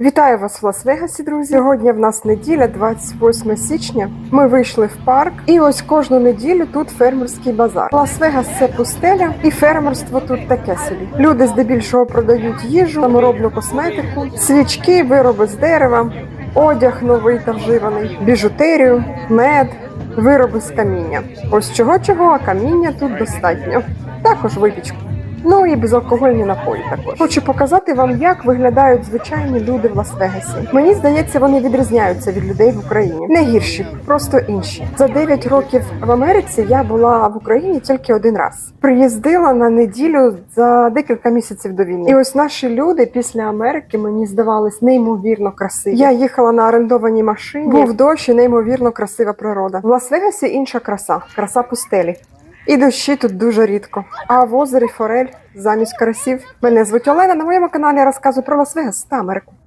Вітаю вас в Лас-Вегасі, друзі. Сьогодні в нас неділя, 28 січня. Ми вийшли в парк, і ось кожну неділю тут фермерський базар. Лас-Вегас це пустеля, і фермерство тут таке собі. Люди здебільшого продають їжу, саморобну косметику, свічки, вироби з дерева, одяг новий та вживаний, біжутерію, мед, вироби з каміння. Ось чого чого, а каміння тут достатньо. Також випічку. Ну і безалкогольні напої також. Хочу показати вам, як виглядають звичайні люди в Лас-Вегасі. Мені здається, вони відрізняються від людей в Україні. Не гірші, просто інші. За 9 років в Америці я була в Україні тільки один раз. Приїздила на неділю за декілька місяців до війни. І ось наші люди після Америки мені здавались неймовірно красиві. Я їхала на орендованій машині. Був дощ і неймовірно красива природа. В Лас-Вегасі інша краса, краса пустелі. І дощі тут дуже рідко. А в озері Форель замість карасів. Мене звуть Олена. На моєму каналі я розказую про Лас-Вегас та Америку.